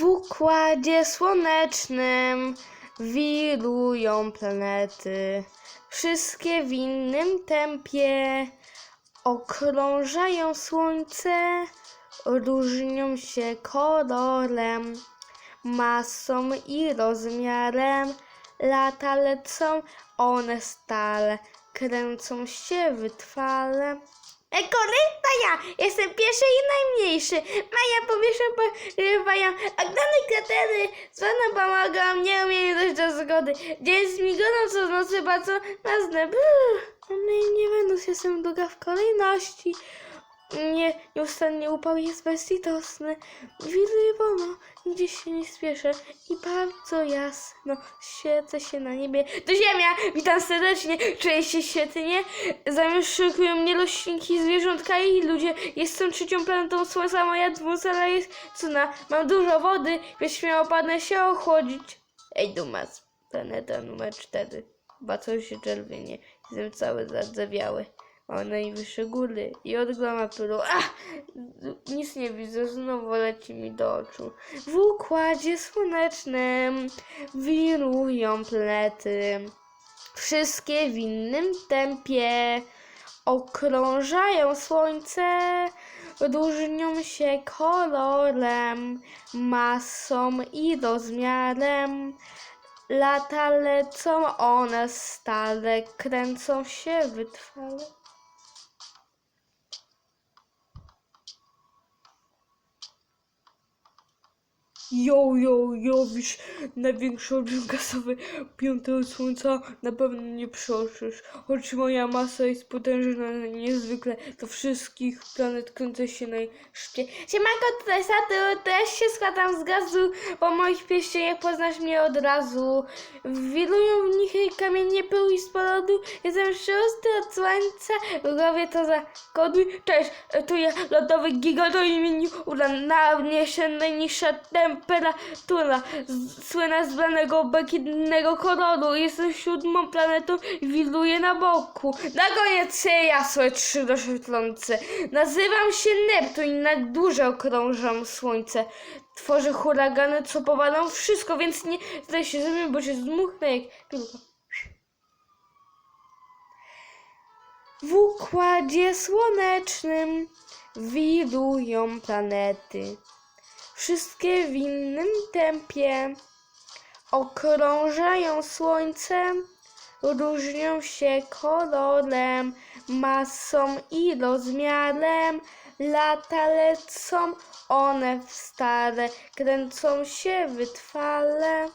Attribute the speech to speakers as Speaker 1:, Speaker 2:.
Speaker 1: W układzie słonecznym wirują planety. Wszystkie w innym tempie okrążają słońce, różnią się kolorem, masą i rozmiarem. Lata lecą one stale, kręcą się wytrwale. E, kolejna ja! Jestem pierwszy i najmniejszy. Maja powierzchnia porywają, a gnane kratery zwane pomagam, nie umiem dojść do zgody. Dzień z migoną co z nocy bardzo na. No i nie będę jestem druga w kolejności. Nie, nieustannie upał jest bezlitosny. Wolno, nigdzie się nie spieszę i bardzo jasno świecę się na niebie. To ziemia! Witam serdecznie, czuję się świetnie. Zamieszkują mnie roślinki, zwierzątka i ludzie. Jestem trzecią planetą Słońca, moja atmosfera jest cudna. Mam dużo wody, więc śmiało padnę się ochłodzić. Ej, Dumas, planeta numer cztery. Chyba coś się czerwienie. Jestem cały zadzewiały. Mam najwyższe góry i od groma pylu. Ach! Nic nie widzę, znowu leci mi do oczu. W układzie słonecznym wirują planety. Wszystkie w innym tempie okrążają słońce, różnią się kolorem, masą i rozmiarem. Lata lecą one stale, kręcą się wytrwale. Jo, jo, Jowisz, największy olbrzym gasowy piątego słońca na pewno nie przeoczysz. Choć moja masa jest potężna niezwykle, to wszystkich planet kręcę się najszybciej. Siemanko, tutaj Satyr, też się składam z gazu, po moich pierścieniach poznasz mnie od razu. Wirują w nich kamienie pył i sporodu, jestem szósty od słońca, robię to za kody. Cześć, tu ja, lodowy gigant o imieniu Uran, na mnie się najniższa temperatura, słynę z blanego, błękitnego koloru, jestem siódmą planetą i wiruję na boku. Na koniec jasłe trzy doświetlące. Nazywam się Neptun i na duże okrążam słońce. Tworzę huragany, co powalą wszystko, więc nie zdaj się ze mnie, bo się zdmuchnę jak piłka. W układzie słonecznym wirują planety. Wszystkie w innym tempie okrążają słońce, różnią się kolorem, masą i rozmiarem. Lata lecą one w stare, kręcą się wytrwale.